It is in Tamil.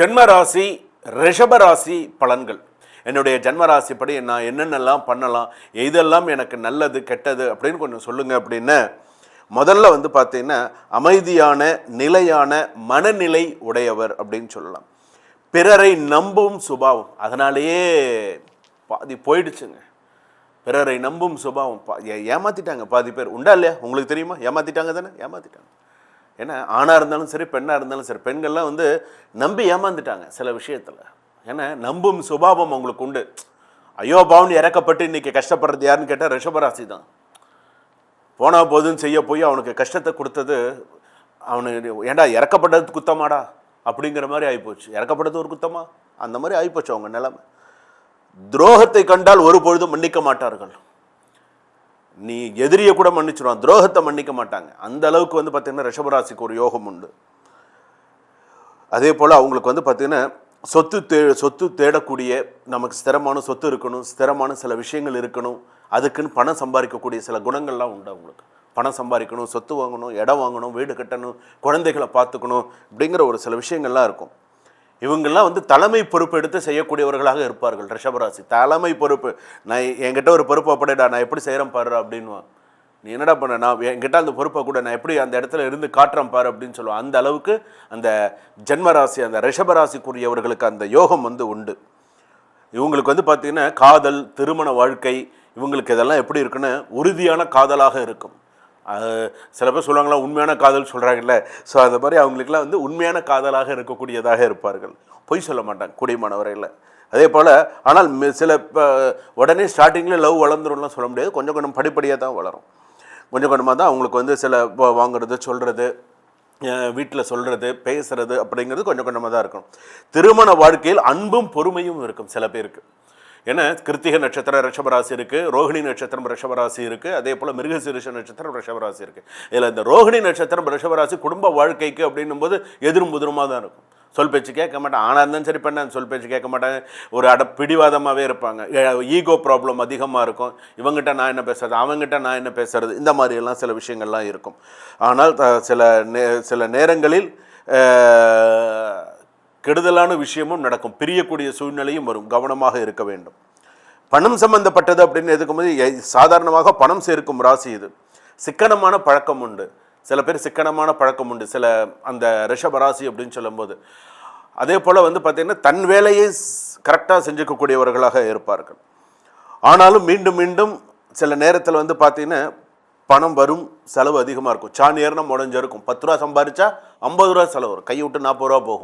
ஜென்மராசி ரிஷபராசி பலன்கள். என்னுடைய ஜென்மராசிப்படி நான் என்னென்னலாம் பண்ணலாம் எதெல்லாம் எனக்கு நல்லது கெட்டது அப்படின்னு கொஞ்சம் சொல்லுங்கள் அப்படின்னு. முதல்ல வந்து பார்த்தீங்கன்னா அமைதியான நிலையான மனநிலை உடையவர் அப்படின்னு சொல்லலாம். பிறரை நம்பும் சுபாவம். அதனாலேயே பாதி போயிடுச்சுங்க. பிறரை நம்பும் சுபாவம். பா- ஏமாற்றிட்டாங்க பாதி பேர். உண்டா இல்லையா? உங்களுக்கு தெரியுமா? ஏமாற்றிட்டாங்க தானே? ஏமாற்றிட்டாங்க ஏன்னா ஆணாக இருந்தாலும் சரி பெண்ணாக இருந்தாலும் சரி பெண்கள்லாம் வந்து நம்பி ஏமாந்துட்டாங்க சில விஷயத்தில். ஏன்னா நம்பும் சுபாவம் அவங்களுக்கு உண்டு. ஐயோ பாவன் இறக்கப்பட்டு இன்றைக்கி கஷ்டப்படுறது யாருன்னு கேட்டால் ரிஷபராசி தான். போனால் போதுன்னு செய்ய போய் அவனுக்கு கஷ்டத்தை கொடுத்தது அவனு ஏண்டா இறக்கப்பட்டது குத்தமாடா? அப்படிங்கிற மாதிரி ஆகிப்போச்சு இறக்கப்பட்டது ஒரு குத்தமா? அந்த மாதிரி ஆகிப்போச்சு அவங்க நிலைமை. துரோகத்தை கண்டால் ஒரு பொழுதும் மன்னிக்க மாட்டார்கள். நீ எதிரியை கூட மன்னிச்சிடுவான் துரோகத்தை மன்னிக்க மாட்டாங்க. அந்த அளவுக்கு வந்து பார்த்திங்கன்னா ரிஷபராசிக்கு ஒரு யோகம் உண்டு. அதே போல் அவங்களுக்கு வந்து பார்த்தீங்கன்னா சொத்து தே சொத்து தேடக்கூடிய நமக்கு ஸ்திரமான சொத்து இருக்கணும். ஸ்திரமான சில விஷயங்கள் இருக்கணும். அதுக்குன்னு பணம் சம்பாதிக்கக்கூடிய சில குணங்கள்லாம் உண்டு அவங்களுக்கு. பணம் சம்பாதிக்கணும் சொத்து வாங்கணும் இடம் வாங்கணும் வீடு கட்டணும் குழந்தைகளை பார்த்துக்கணும் அப்படிங்கிற ஒரு சில விஷயங்கள்லாம் இருக்கும். இவங்கெல்லாம் வந்து தலைமை பொறுப்பு எடுத்து செய்யக்கூடியவர்களாக இருப்பார்கள். ரிஷபராசி. தலைமை பொறுப்பு. நான் என்கிட்ட ஒரு பொறுப்பு அப்படிடா நான் எப்படி செய்கிறேன் பாரு அப்படின்வான் நீ என்னடா பண்ண? நான் என்கிட்ட அந்த பொறுப்பை கூட. நான் எப்படி அந்த இடத்துல இருந்து காட்டுறேன் பாரு அப்படின்னு சொல்லுவான். அந்த அளவுக்கு அந்த ஜென்மராசி அந்த ரிஷபராசிக்குரியவர்களுக்கு அந்த யோகம் வந்து உண்டு. இவங்களுக்கு வந்து பார்த்திங்கன்னா காதல் திருமண வாழ்க்கை இவங்களுக்கு இதெல்லாம் எப்படி இருக்குன்னு உறுதியான காதலாக இருக்கும். சில பேர் சொல்லுவாங்களா உண்மையான காதல் சொல்கிறாங்கல்ல ஸோ அது மாதிரி அவங்களுக்குலாம் வந்து உண்மையான காதலாக இருக்கக்கூடியதாக இருப்பார்கள். பொய் சொல்ல மாட்டாங்க கூடியமான வரையில் அதே போல் ஆனால் சில இப்போ உடனே ஸ்டார்டிங்கில் லவ் வளர்ந்துரும்லாம் சொல்ல முடியாது. கொஞ்சம் கொஞ்சம் படிப்படியாக தான் வளரும். கொஞ்சம் கொஞ்சமாக தான் அவங்களுக்கு வந்து சில இப்போ வாங்குறது சொல்கிறது வீட்டில் சொல்கிறது பேசுறது அப்படிங்கிறது கொஞ்சம் கொஞ்சமாக தான் இருக்கும் திருமண வாழ்க்கையில் அன்பும் பொறுமையும் இருக்கும் சில பேருக்கு. ஏன்னா கிருத்திக நட்சத்திரம் ரிஷபராசி இருக்குது ரோஹிணி நட்சத்திரம் ரிஷபராசி இருக்குது அதே போல் மிருகசீரிஷ நட்சத்திரம் ரிஷபராசி இருக்குது இதில் இந்த ரோஹிணி நட்சத்திரம் ரிஷபராசி குடும்ப வாழ்க்கைக்கு அப்படின்னும் போது எதிரும் புதிரமாக தான் இருக்கும். சொல் பேச்சு கேட்க மாட்டேன். ஆனால் இருந்தாலும் சரி பண்ணேன் சொல் பேச்சு கேட்க மாட்டேன். ஒரு அட பிடிவாதமாகவே இருப்பாங்க. ஈகோ ப்ராப்ளம் அதிகமாக இருக்கும். இவங்ககிட்ட நான் என்ன பேசுறது? அவங்ககிட்ட நான் என்ன பேசுறது? இந்த மாதிரியெல்லாம் சில விஷயங்கள்லாம் இருக்கும். ஆனால் த- சில நே சில நேரங்களில் கெடுதலான விஷயமும் நடக்கும். பிரியக்கூடிய சூழ்நிலையும் வரும். கவனமாக இருக்க வேண்டும். பணம் சம்பந்தப்பட்டது அப்படின்னு எதுக்கும்போது எ- சாதாரணமாக பணம் சேர்க்கும் ராசி இது. சிக்கனமான பழக்கம் உண்டு. சில பேர் சிக்கனமான பழக்கம் உண்டு. சில அந்த ரிஷப ராசி அப்படின்னு சொல்லும்போது. அதே போல் வந்து பார்த்திங்கன்னா தன் வேலையை கரெக்டாக செஞ்சுக்கக்கூடியவர்களாக இருப்பார்கள். ஆனாலும் மீண்டும் மீண்டும் சில நேரத்தில் வந்து பார்த்தீங்கன்னா பணம் வரும் செலவு அதிகமாக இருக்கும். சாணியர்னா முடஞ்சிருக்கும் பத்து ரூபா சம்பாரிச்சா ஐம்பது ரூபா செலவு வரும். கையை விட்டு நாற்பது ரூபா போகும்.